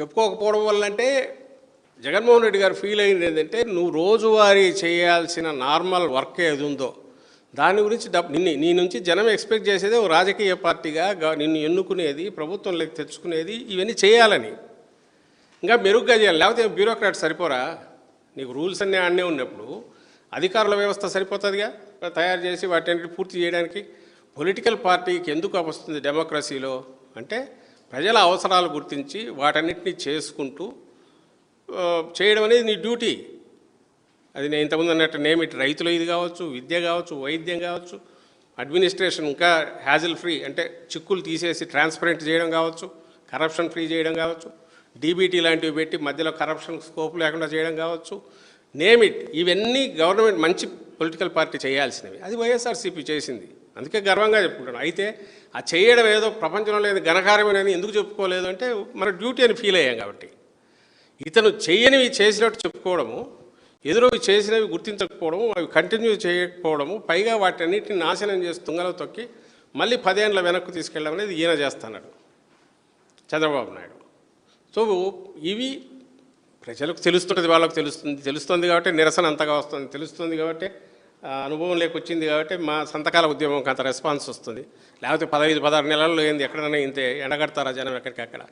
చెప్పుకోకపోవడం వల్ల అంటే జగన్మోహన్ రెడ్డి గారు ఫీల్ అయింది ఏంటంటే నువ్వు రోజువారీ చేయాల్సిన నార్మల్ వర్క్ ఏది ఉందో. దాని గురించి నిన్ను నీ నుంచి జనం ఎక్స్పెక్ట్ చేసేది ఓ రాజకీయ పార్టీగా నిన్ను ఎన్నుకునేది ప్రభుత్వంలోకి తెచ్చుకునేది ఇవన్నీ చేయాలని. ఇంకా మెరుగ్గా చేయాలి. లేకపోతే బ్యూరోక్రాట్ సరిపోరా? నీకు రూల్స్ అన్నీ అన్నీ ఉన్నప్పుడు అధికారుల వ్యవస్థ సరిపోతుందిగా? తయారు చేసి వాటిని పూర్తి చేయడానికి పొలిటికల్ పార్టీకి ఎందుకు వస్తుంది డెమోక్రసీలో అంటే ప్రజల అవసరాలు గుర్తించి వాటన్నిటిని చేసుకుంటూ చేయడం అనేది నీ డ్యూటీ. అది నేను ఇంతకుముందు అన్నట్టు నేమ్ రైతులు ఇది కావచ్చు విద్య కావచ్చు వైద్యం కావచ్చు అడ్మినిస్ట్రేషన్ ఇంకా హ్యాజిల్ ఫ్రీ అంటే చిక్కులు తీసేసి ట్రాన్స్పరెంట్ చేయడం కావచ్చు కరప్షన్ ఫ్రీ చేయడం కావచ్చు డీబీటీ లాంటివి పెట్టి మధ్యలో కరప్షన్ స్కోప్ లేకుండా చేయడం కావచ్చు. నేమ్ ఇవన్నీ గవర్నమెంట్ మంచి పొలిటికల్ పార్టీ చేయాల్సినవి. అది వైఎస్ఆర్సీపీ చేసింది. అందుకే గర్వంగా చెప్పుకుంటాను. అయితే ఆ చేయడం ఏదో ప్రపంచంలో లేదు ఘనకార్యమని ఎందుకు చెప్పుకోలేదు అంటే మన డ్యూటీ అని ఫీల్ అయ్యాం కాబట్టి. ఇతను చేయనివి చేసినట్టు చెప్పుకోవడము ఎదురువి చేసినవి గుర్తించకపోవడము అవి కంటిన్యూ చేయకపోవడము పైగా వాటన్నిటిని నాశనం చేసి తుంగలో తొక్కి మళ్ళీ పదేళ్ళ వెనక్కు తీసుకెళ్ళడం అనేది ఈయన చేస్తున్నాడు. చంద్రబాబు నాయుడు. సో ఇవి ప్రజలకు తెలుస్తుంటుంది వాళ్ళకు తెలుస్తుంది తెలుస్తుంది కాబట్టి నిరసన అంతగా వస్తుంది తెలుస్తుంది కాబట్టి అనుభవం లేకొచ్చింది కాబట్టి మా సంతకాల ఉద్యమంకి అంత రెస్పాన్స్ వస్తుంది. లేకపోతే పదహైదు పదహారు నెలల్లో ఏంది ఎక్కడైనా ఇంతే ఎండగడతారా జనం ఎక్కడికక్కడ?